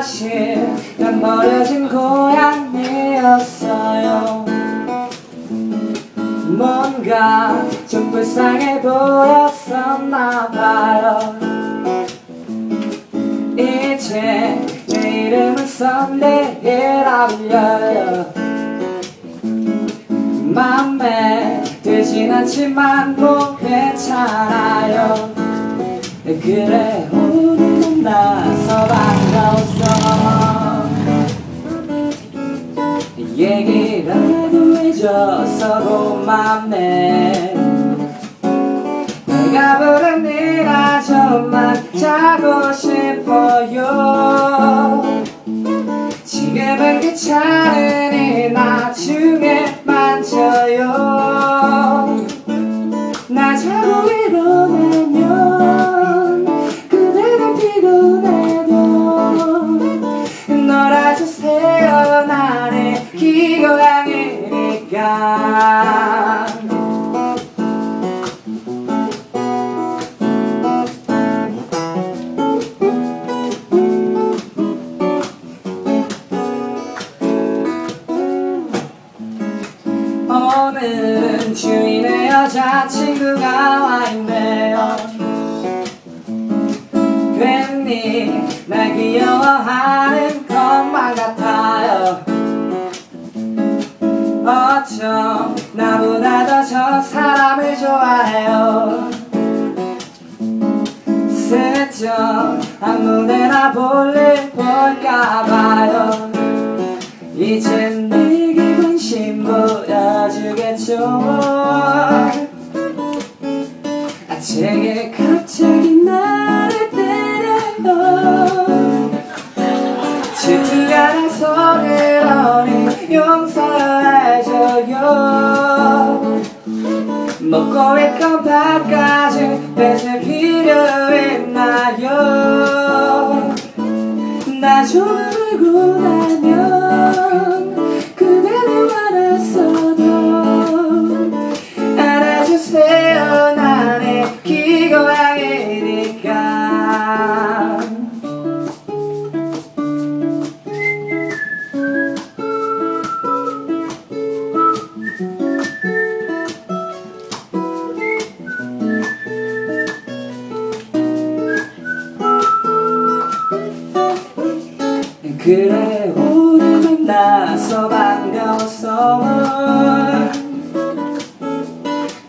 사실 난 버려진 고양이였어요. 뭔가 좀 불쌍해 보였었나봐요. 이제 내 맘에 들진 않지만 뭐 괜찮아요. 그래 오늘은 나서 반 귀찮으니 나중에 만져요. 나 자고 일어나면 그대가 피곤해도 놀아주세요. 나의 기고양이니까 여자친구가 와 있네요. 괜히 날 귀여워하는 것만 같아요. 어쩜 나보다 더 저 사람을 좋아해요. 슬쩍 아무데나 볼일 볼까봐요. 이젠 내게 관심 보여주겠죠. 아 제게 갑자기 나를 때려요. 질투가 나서 그러니 용서해줘요. 먹고 있던 밥까지 뺏을 필요 있나요? 나 조금 울고 나면 그래 오늘 만나서 반가웠어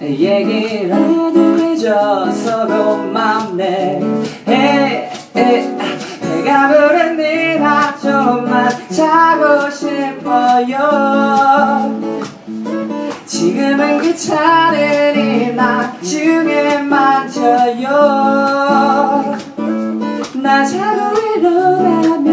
얘기라도 해줘서 고맙네 에, 에, 내가 부른 네나 좀만 자고 싶어요. 지금은 귀찮으니 나중에 만져요 나 자고 일어나면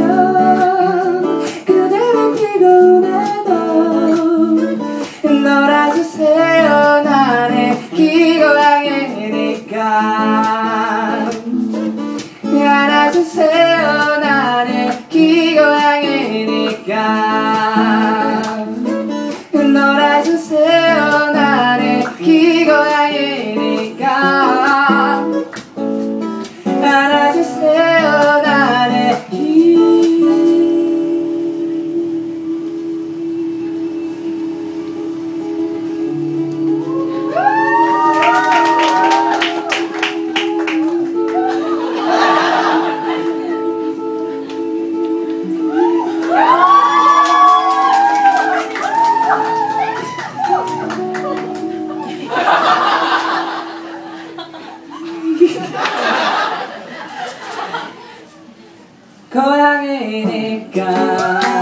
고양이니까